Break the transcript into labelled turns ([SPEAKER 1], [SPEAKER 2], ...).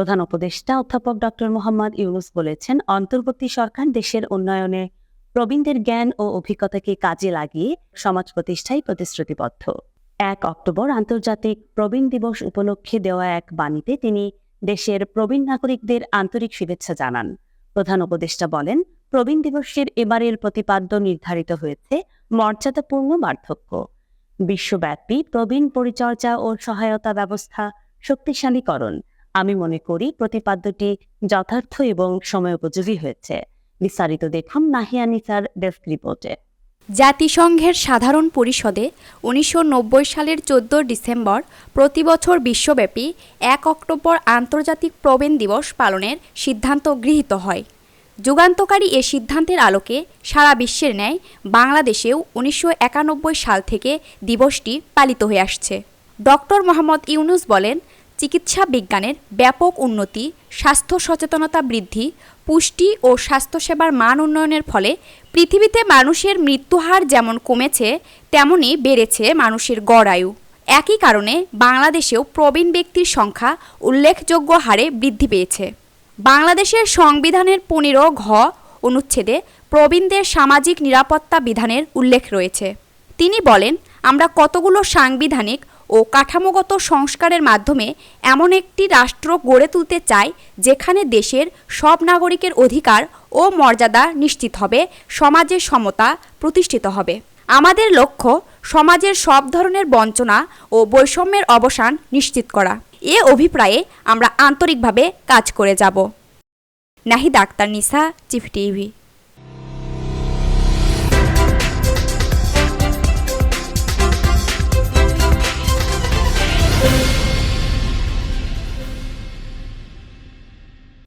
[SPEAKER 1] প্রধান উপদেষ্টা অধ্যাপক ডক্টর মোহাম্মদ ইউনুস বলেছেন, অন্তর্বর্তী সরকার দেশের উন্নয়নে প্রবীণদের জ্ঞান ও অভিজ্ঞতাকে কাজে লাগিয়ে সমাজ প্রতিষ্ঠায় প্রতিশ্রুতিবদ্ধ। এক অক্টোবর আন্তর্জাতিক প্রবীণ দিবস উপলক্ষে দেওয়া এক বাণীতে তিনি দেশের প্রবীণ নাগরিকদের আন্তরিক শুভেচ্ছা জানান। প্রধান উপদেষ্টা বলেন, প্রবীণ দিবসের এবারের প্রতিপাদ্য নির্ধারিত হয়েছে, মর্যাদাপূর্ণ বার্ধক্য। বিশ্বব্যাপী প্রবীণ পরিচর্যা ও সহায়তা ব্যবস্থা শক্তিশালীকরণ। আমি মনে করি প্রতিপাদ্যটি যথার্থ এবং সময়োপযোগী হয়েছে। বিস্তারিত দেখুন নাহিয়া নিসার ডেস্ক রিপোর্টে।
[SPEAKER 2] জাতিসংঘের সাধারণ পরিষদে উনিশশো নব্বই সালের চোদ্দ ডিসেম্বর প্রতি বছর বিশ্বব্যাপী এক অক্টোবর আন্তর্জাতিক প্রবীণ দিবস পালনের সিদ্ধান্ত গৃহীত হয়। যুগান্তকারী এ সিদ্ধান্তের আলোকে সারা বিশ্বের ন্যায় বাংলাদেশেও উনিশশো একানব্বই সাল থেকে দিবসটি পালিত হয়ে আসছে। ডক্টর মোহাম্মদ ইউনুস বলেন চিকিৎসা বিজ্ঞানের ব্যাপক উন্নতি, স্বাস্থ্য সচেতনতা বৃদ্ধি, পুষ্টি ও স্বাস্থ্যসেবার মান উন্নয়নের ফলে পৃথিবীতে মানুষের মৃত্যুহার যেমন কমেছে তেমনই বেড়েছে মানুষের গড় আয়ু। একই কারণে বাংলাদেশেও প্রবীণ ব্যক্তির সংখ্যা উল্লেখযোগ্য হারে বৃদ্ধি পেয়েছে। বাংলাদেশের সংবিধানের পনেরো ঘ অনুচ্ছেদে প্রবীণদের সামাজিক নিরাপত্তা বিধানের উল্লেখ রয়েছে। তিনি বলেন, আমরা কতগুলো সাংবিধানিক ও কাঠামোগত সংস্কারের মাধ্যমে এমন একটি রাষ্ট্র গড়ে তুলতে চাই যেখানে দেশের সব নাগরিকের অধিকার ও মর্যাদা নিশ্চিত হবে, সমাজের সমতা প্রতিষ্ঠিত হবে। আমাদের লক্ষ্য, সমাজের সব ধরনের বঞ্চনা ও বৈষম্যের অবসান নিশ্চিত করা। এ অভিপ্রায়ে আমরা আন্তরিকভাবে কাজ করে যাব। নাহিদ আক্তার নিসা চিফ টিভি